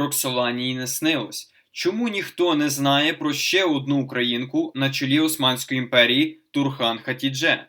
Роксолані й не снилось. Чому ніхто не знає про ще одну українку на чолі Османської імперії Турхан Хатідже?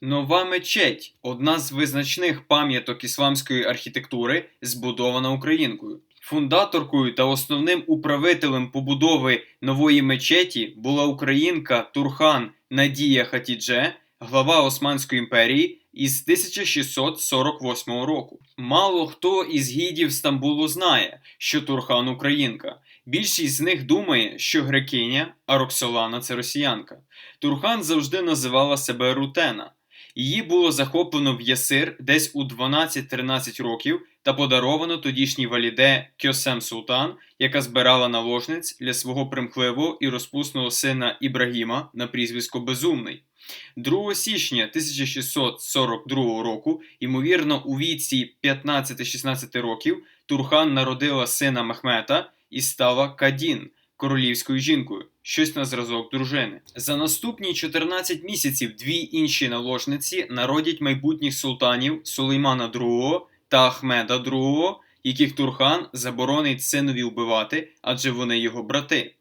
Нова мечеть одна з визначних пам'яток ісламської архітектури, збудована українкою. Фундаторкою та основним управителем побудови нової мечеті була українка Турхан Надія Хатідже, глава Османської імперії із 1648 року. Мало хто із гідів Стамбулу знає, що Турхан українка. Більшість з них думає, що грекиня, а Роксолана це росіянка. Турхан завжди називала себе Рутена. Її було захоплено в Ясир десь у 12-13 років та подаровано тодішній валіде Кьосем Султан, яка збирала наложниць для свого примхливого і розпусного сина Ібрагіма на прізвисько Безумний. 2 січня 1642 року, ймовірно, у віці 15-16 років, Турхан народила сина Мехмета і стала Кадін королівською жінкою, щось на зразок дружини. За наступні 14 місяців дві інші наложниці народять майбутніх султанів Сулеймана II та Ахмеда II, яких Турхан заборонить синові вбивати, адже вони його брати.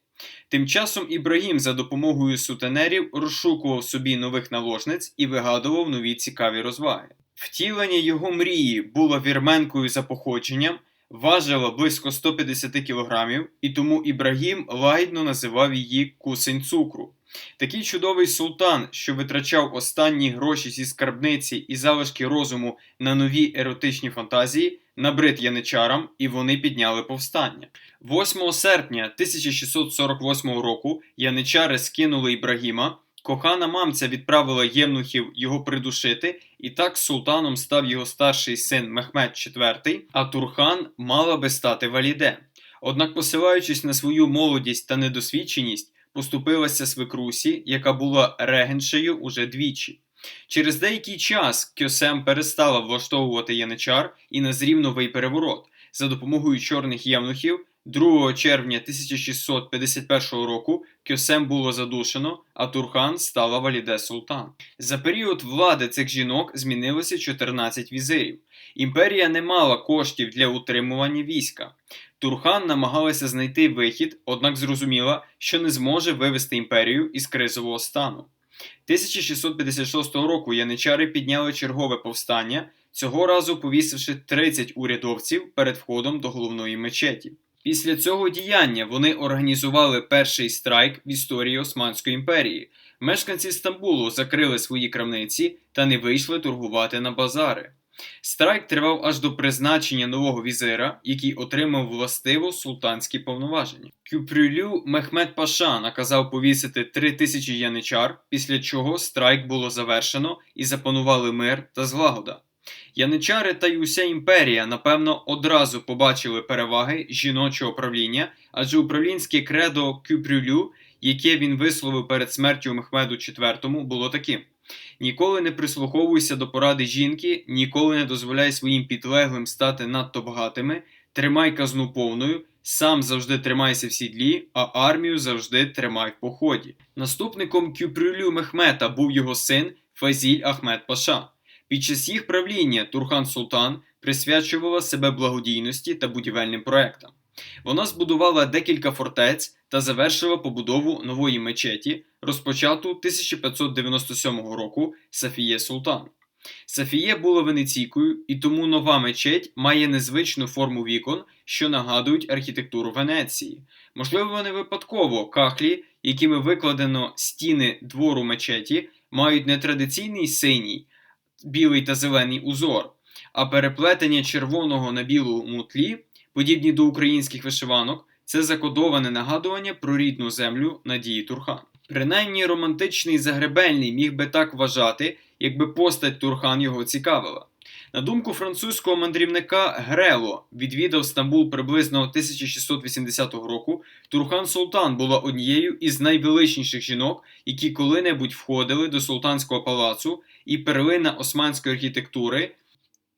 Тим часом Ібрагім за допомогою сутенерів розшукував собі нових наложниць і вигадував нові цікаві розваги. Втілення його мрії було вірменкою за походженням, важила близько 150 кг, і тому Ібрагім лагідно називав її кусень цукру. Такий чудовий султан, що витрачав останні гроші зі скарбниці і залишки розуму на нові еротичні фантазії, набрид яничарам, і вони підняли повстання. 8 серпня 1648 року яничари скинули Ібрагіма. Кохана мамця відправила євнухів його придушити, і так султаном став його старший син Мехмед IV, а Турхан мала би стати валіде. Однак, посилаючись на свою молодість та недосвідченість, поступилася свекрусі, яка була регеншею уже двічі. Через деякий час Кьосем перестала влаштовувати яничар і назрів новий переворот. За допомогою чорних євнухів 2 червня 1651 року Кьосем було задушено, а Турхан стала валіде султан. За період влади цих жінок змінилося 14 візирів. Імперія не мала коштів для утримування війська. Турхан намагалася знайти вихід, однак зрозуміла, що не зможе вивести імперію із кризового стану. 1656 року яничари підняли чергове повстання, цього разу повісивши 30 урядовців перед входом до головної мечеті. Після цього діяння вони організували перший страйк в історії Османської імперії. Мешканці Стамбулу закрили свої крамниці та не вийшли торгувати на базари. Страйк тривав аж до призначення нового візира, який отримав властиво султанські повноваження. Кюпрюлю Мехмед Паша наказав повісити три тисячі яничар, після чого страйк було завершено і запанували мир та злагода. Яничари та й уся імперія, напевно, одразу побачили переваги жіночого правління, адже управлінське кредо Кюпрюлю, яке він висловив перед смертю Мехмеду IV, було таким. Ніколи не прислуховуйся до поради жінки, ніколи не дозволяй своїм підлеглим стати надто багатими, тримай казну повною, сам завжди тримайся в сідлі, а армію завжди тримай в поході. Наступником Кюпрюлю Мехмета був його син Фазіль Ахмед Паша. Під час їх правління Турхан Султан присвячувала себе благодійності та будівельним проектам. Вона збудувала декілька фортець та завершила побудову нової мечеті, розпочату 1597 року Сафіє Султан. Сафіє була венеційкою, і тому нова мечеть має незвичну форму вікон, що нагадують архітектуру Венеції. Можливо, не випадково кахлі, якими викладено стіни двору мечеті, мають не традиційний синій, білий та зелений узор, а переплетення червоного на білому тлі, подібні до українських вишиванок, це закодоване нагадування про рідну землю Надії Турхан. Принаймні романтичний загребельний міг би так вважати, якби постать Турхан його цікавила. На думку французького мандрівника Грело, відвідав Стамбул приблизно 1680 року, Турхан Султан була однією із найвеличніших жінок, які коли-небудь входили до султанського палацу, і перлина османської архітектури,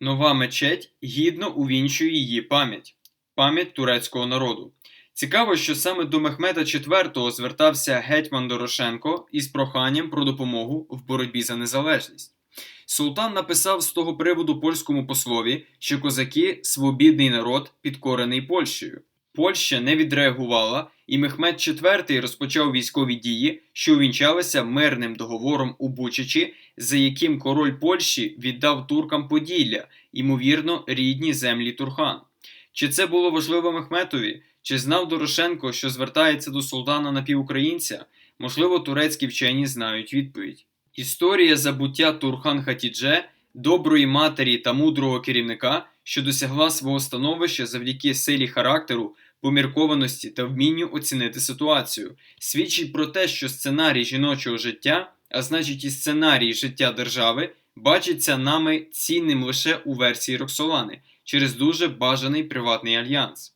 нова мечеть гідно увінчує її пам'ять, пам'ять турецького народу. Цікаво, що саме до Мехмеда IV звертався гетьман Дорошенко із проханням про допомогу в боротьбі за незалежність. Султан написав з того приводу польському послові, що козаки свобідний народ, підкорений Польщею. Польща не відреагувала, і Мехмед IV розпочав військові дії, що увінчалися мирним договором у Бучачі, за яким король Польщі віддав туркам Поділля, ймовірно, рідні землі Турхан. Чи це було важливо Мехметові? Чи знав Дорошенко, що звертається до султана напівукраїнця? Можливо, турецькі вчені знають відповідь. Історія забуття Турхан Хатідже, доброї матері та мудрого керівника, що досягла свого становища завдяки силі характеру, поміркованості та вмінню оцінити ситуацію, свідчить про те, що сценарій жіночого життя, а значить і сценарій життя держави, бачиться нами цінним лише у версії Роксолани через дуже бажаний приватний альянс.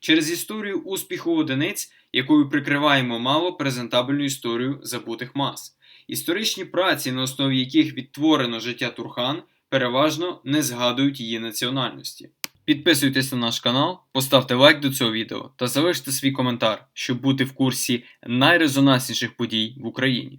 Через історію успіху одиниць, якою прикриваємо мало презентабельну історію забутих мас. Історичні праці, на основі яких відтворено життя Турхан, переважно не згадують її національності. Підписуйтесь на наш канал, поставте лайк до цього відео та залиште свій коментар, щоб бути в курсі найрезонансніших подій в Україні.